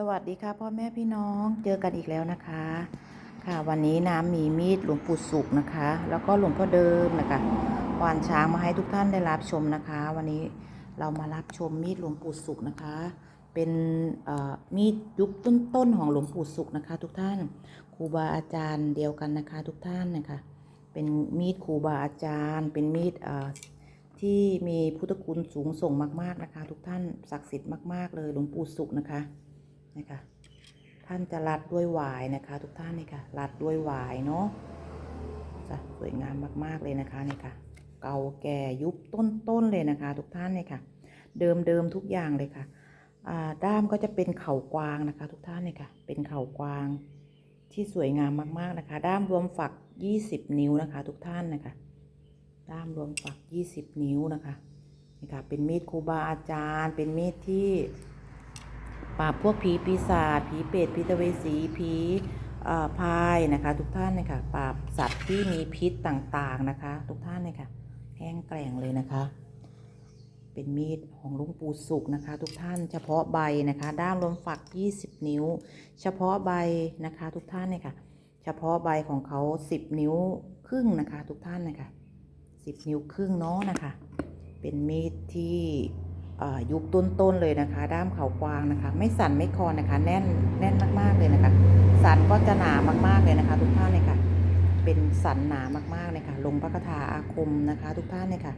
สวัสดีค่ะพ่อแม่พี่น้องเจอกันอีกแล้วนะคะ ค่ะวันนี้น้ำมีมีดหลวงปู่สุขนะคะ แล้วก็หลวงพ่อเดิมนะคะวานช้างมาให้ทุกท่านได้รับชมนะคะ วันนี้เรามารับชมมีดหลวงปู่สุขนะคะ เป็นเอ่อมีดยุคต้นๆของหลวงปู่สุขนะคะ ทุกท่านครูบาอาจารย์เดียวกันนะคะ ทุกท่านนะคะเป็นมีดครูบาอาจารย์ เป็นมีดเอ่อที่มีพุทธคุณสูงส่งมาก ๆนะคะ ทุกท่านศักดิ์สิทธิ์มาก ๆ เลยหลวงปู่สุขนะคะ นะคะ ท่านจะรัดด้วยหวายนะคะ ทุกท่านนี่ค่ะรัดด้วยหวายเนาะจะสวยงามมากๆเลยนะคะนี่ค่ะ เก่าแก่ยุคต้นๆเลยนะคะ ทุกท่านนี่ค่ะ เดิมๆทุกอย่างเลยค่ะด้ามก็จะเป็นเข่ากวางนะคะ ทุกท่านนี่ค่ะ เป็นเข่ากวางที่สวยงามมากๆนะคะ ด้ามรวมฝัก 20 นิ้วนะคะ ทุกท่านนะคะ ด้ามรวมฝัก 20 นิ้วนะคะนี่ค่ะเป็นมีดครูบาอาจารย์ เป็นมีดที่ ปราบพวกผีปีศาจผีเปรตผีตะเวสีผีพายนะคะ ทุกท่านเนี่ยค่ะปราบสัตว์ที่มีพิษต่างๆนะคะ ทุกท่านเลยค่ะแห้งแกร่งเลยนะคะ เป็นมีดของลุงปูสุกนะคะ ทุกท่านเฉพาะใบนะคะ ด้ามรวมฝัก 20 นิ้ว เฉพาะใบนะคะ ทุกท่านเลยค่ะ เฉพาะใบของเขา 10 นิ้วครึ่งนะคะ ทุกท่านนะคะสิบนิ้วครึ่งเนาะนะคะ เป็นมีดที่ ยุคต้นๆเลยนะคะ ด้ามเขากวางนะคะ ไม่สั่นไม่คลอนนะคะ แน่นแน่นมากๆเลยนะคะ สันก็จะหนามากๆเลยนะคะ ทุกท่านเลยค่ะ เป็นสันหนามากๆเลยค่ะ ลงพระคาถาอาคมนะคะ ทุกท่านเลยค่ะ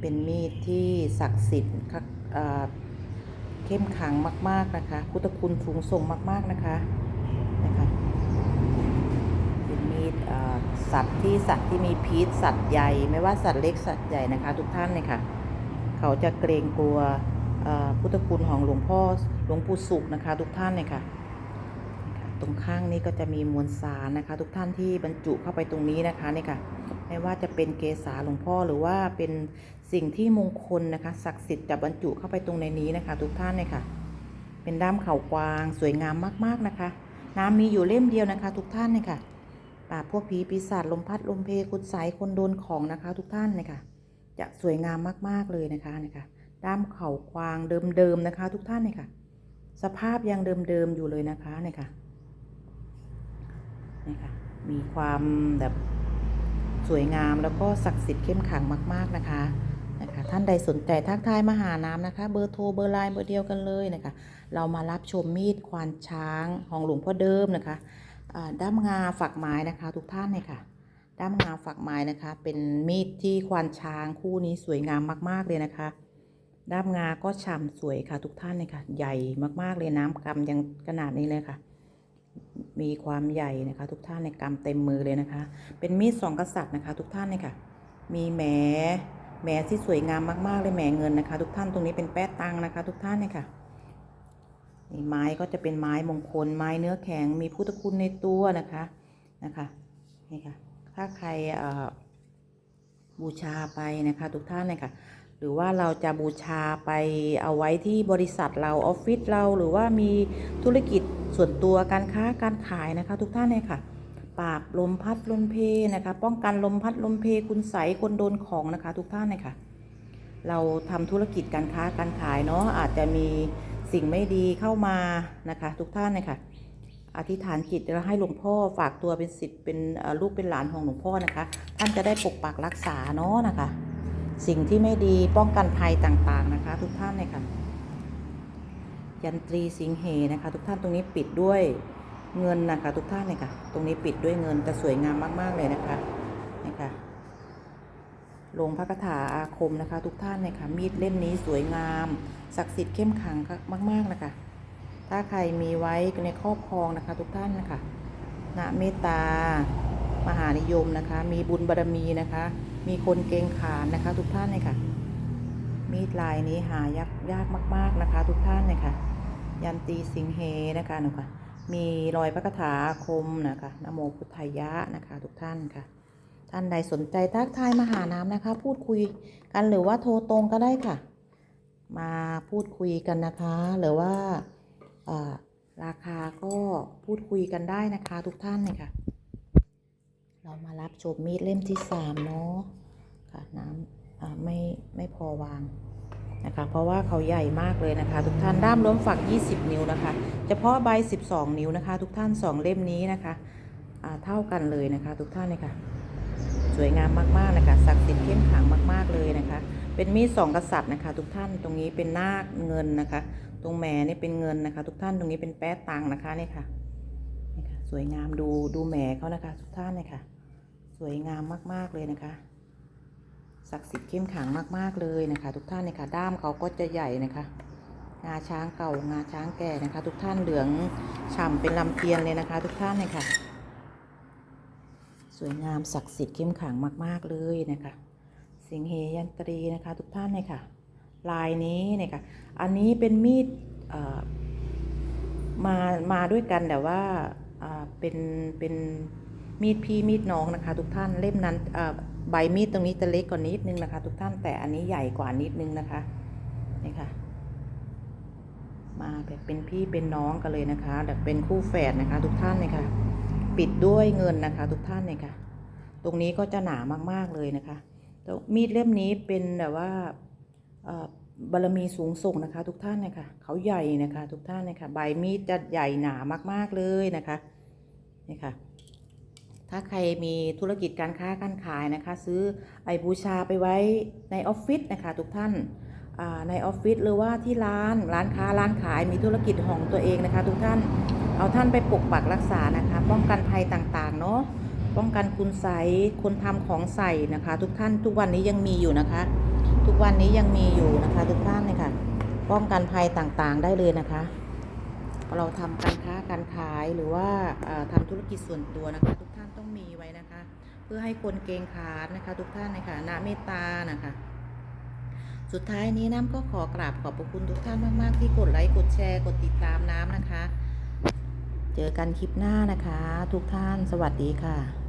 เป็นมีดที่ศักดิ์สิทธิ์เข้มขังมาก ๆนะคะ พุทธคุณสูงส่งมาก ๆนะคะนะคะเป็นมีดสัตว์ที่สัตว์ที่มีพิษสัตว์ใหญ่ ไม่ว่าสัตว์เล็กสัตว์ใหญ่นะคะ ทุกท่านเนี่ยค่ะ เขาจะเกรงกลัวพุทธคุณของหลวงพ่อหลวงปู่สุขนะคะ ทุกท่านเนี่ยค่ะนี่ค่ะ ตรงข้างนี้ก็จะมีมวลสารนะคะ ทุกท่านที่บรรจุเข้าไปตรงนี้นะคะนี่ค่ะไม่ว่าจะเป็นเกศาหลวงพ่อหรือว่าเป็นสิ่งที่มงคลนะคะศักดิ์สิทธิ์จะบรรจุเข้าไปตรงในนี้นะคะ ทุกท่านเนี่ยค่ะ เป็นด้ามเข่ากวางสวยงามมากๆนะคะ น้ำมีอยู่เล่มเดียวนะคะ ทุกท่านเนี่ยค่ะปราบพวกผีปีศาจลมพัดลมเพคุณใสยคนโดนของนะคะ ทุกท่านเนะคะ จะสวยงามมากๆเลยนะคะนะคะด้ามเข่าควางเดิมๆนะคะ ทุกท่านเนี่ยค่ะ สภาพยังเดิมๆอยู่เลยนะคะเนี่ยค่ะนี่ค่ะมีความแบบสวยงามแล้วก็ศักดิ์สิทธิ์เข้มขลังมาก ๆนะคะนะคะ ท่านใดสนใจทักทายมาหาน้ำนะคะ เบอร์โทรเบอร์ไลน์เบอร์เดียวกันเลยนะคะ เรามารับชมมีดควานช้างของหลวงพ่อเดิมนะคะด้ามงาฝักไม้นะคะ ทุกท่านเลยค่ะ ด้ามงาฝักไม้นะคะ เป็นมีดที่ควานช้างคู่นี้สวยงามมาก ๆ เลยนะคะ ด้ามงาก็ฉ่ำสวยค่ะทุกท่านเลยค่ะ ใหญ่มากๆเลยน้ำกำยังขนาดนี้เลยค่ะ มีความใหญ่นะคะ ทุกท่านในกำเต็มมือเลยนะคะ เป็นมีดสองกษัตริย์นะคะ ทุกท่านเลยค่ะ มีแหมแหมที่สวยงามมากๆเลยแหมเงินนะคะ ทุกท่านตรงนี้เป็นแป้ตังนะคะ ทุกท่านเลยค่ะนี่ไม้ก็จะเป็นไม้มงคลไม้เนื้อแข็งมีพุทธคุณในตัวนะคะนะคะนี่ค่ะ ถ้าใครบูชาไปนะคะทุกท่านเลยค่ะ หรือว่าเราจะบูชาไปเอาไว้ที่บริษัทเราออฟฟิศเราหรือว่ามีธุรกิจส่วนตัวการค้าการขายนะคะ ทุกท่านเลยค่ะปราบลมพัดลมเพนะคะ ป้องกันลมพัดลมเพคุณใสคนโดนของนะคะ ทุกท่านเลยค่ะ เราทำธุรกิจการค้าการขายเนาะอาจจะมีสิ่งไม่ดีเข้ามานะคะ ทุกท่านเลยค่ะ อธิษฐานจิตแล้วให้หลวงพ่อฝากตัวเป็นสิทธิ์เป็นลูกเป็นหลานของหลวงพ่อนะคะ ท่านจะได้ปกปักรักษาเนาะนะคะ สิ่งที่ไม่ดีป้องกันภัยต่างๆนะคะ ทุกท่านเลยค่ะ ยันตรีสิงเหนะคะ ทุกท่านตรงนี้ปิดด้วยเงินนะคะทุกท่านเลยค่ะ ตรงนี้ปิดด้วยเงินจะสวยงามมาก ๆเลยนะคะนะคะลงพระคาถาอาคมนะคะ ทุกท่านเลยค่ะมีดเล่มนี้สวยงามศักดิ์สิทธิ์เข้มขังมาก ๆ นะคะ ถ้าใครมีไว้ในครอบครองนะคะ ทุกท่านนะคะนะเมตตามหานิยมนะคะ มีบุญบารมีนะคะ มีคนเกงขานนะคะ ทุกท่านเลยค่ะ มีดลายนี้หายากยากมาก ๆนะคะ ทุกท่านเลยค่ะ ยันตีสิงเหนะคะนะคะ มีรอยพระคาถาคมนะคะนโมพุทธายะนะคะ ทุกท่านค่ะ ท่านใดสนใจทักทายมาหาน้ำนะคะ พูดคุยกันหรือว่าโทรตรงก็ได้ค่ะ มาพูดคุยกันนะคะ หรือว่า ราคาก็พูดคุยกันได้นะคะทุกท่านเลยค่ะ เรามารับชมมีดเล่มที่สามเนาะค่ะน้ำไม่ไม่พอวางนะคะ เพราะว่าเขาใหญ่มากเลยนะคะ ทุกท่านด้ามล้มฝัก 20 นิ้วนะคะ เฉพาะใบ 12 นิ้วนะคะ ทุกท่าน 2 เล่มนี้นะคะเท่ากันเลยนะคะ ทุกท่านเลยค่ะ สวยงามมากๆนะคะศักดิ์สิทธิ์เข้มขังมาก ๆเลยนะคะ เป็นมีดสองกษัตริย์นะคะ ทุกท่านตรงนี้เป็นนาคเงินนะคะ ตรงแหม่นี่เป็นเงินนะคะ ทุกท่านตรงนี้เป็นแป๊ะตังนะคะนี่ค่ะนี่ค่ะ สวยงามดูดูแหม่เขานะคะ ทุกท่านเนี่ยค่ะ สวยงามมากๆเลยนะคะศักดิ์สิทธิ์เข้มขังมากๆเลยนะคะ ทุกท่านเนี่ยค่ะด้ามเขาก็จะใหญ่นะคะ งาช้างเก่างาช้างแก่นะคะ ทุกท่านเหลืองฉ่ำเป็นลำเทียนเลยนะคะ ทุกท่านเนี่ยค่ะ สวยงามศักดิ์สิทธิ์เข้มขังมาก ๆเลยนะคะ สิงเหยันตรีนะคะทุกท่านเลยค่ะ ลายนี้เนี่ยค่ะ อันนี้เป็นมีดมา มาด้วยกันแต่ว่าเป็น เป็นมีดพี่มีดน้องนะคะ ทุกท่านเล่มนั้นใบมีดตรงนี้จะเล็กกว่านิดนึงนะคะ ทุกท่านแต่อันนี้ใหญ่กว่านิดนึงนะคะนี่ค่ะ มาแบบเป็นพี่เป็นน้องกันเลยนะคะแบบเป็นคู่แฝดนะคะ ทุกท่านเลยค่ะ ปิดด้วยเงินนะคะ ทุกท่านเลยค่ะ ตรงนี้ก็จะหนามากๆเลยนะคะ แล้วมีดเล่มนี้เป็นแบบว่าบารมีสูงส่งนะคะ ทุกท่านเลยค่ะเขาใหญ่นะคะ ทุกท่านเลยค่ะใบมีดจะใหญ่หนามาก ๆเลยนะคะนี่ค่ะถ้าใครมีธุรกิจการค้าการขายนะคะ ซื้อไอบูชาไปไว้ในออฟฟิศนะคะทุกท่านในออฟฟิศหรือว่าที่ร้านร้านค้าร้านขายมีธุรกิจของตัวเองนะคะ ทุกท่านเอาท่านไปปกปักรักษานะคะ ป้องกันภัยต่างๆเนาะ ป้องกันคุณใสคนทำของใส่นะคะ ทุกท่านทุกวันนี้ยังมีอยู่นะคะ ทุกวันนี้ยังมีอยู่นะคะ ทุกท่านเลยค่ะ ป้องกันภัยต่างๆได้เลยนะคะ เราทำการค้าการขายหรือว่าอ่าทำธุรกิจส่วนตัวนะคะ ทุกท่านต้องมีไว้นะคะ เพื่อให้คนเกงขามนะคะ ทุกท่านนะคะนาเมตตานะคะสุดท้ายนี้น้ำก็ขอกราบขอบพระคุณทุกท่านมาก ๆ ที่กดไลค์กดแชร์กดติดตามน้ำนะคะ เจอกันคลิปหน้านะคะ ทุกท่านสวัสดีค่ะ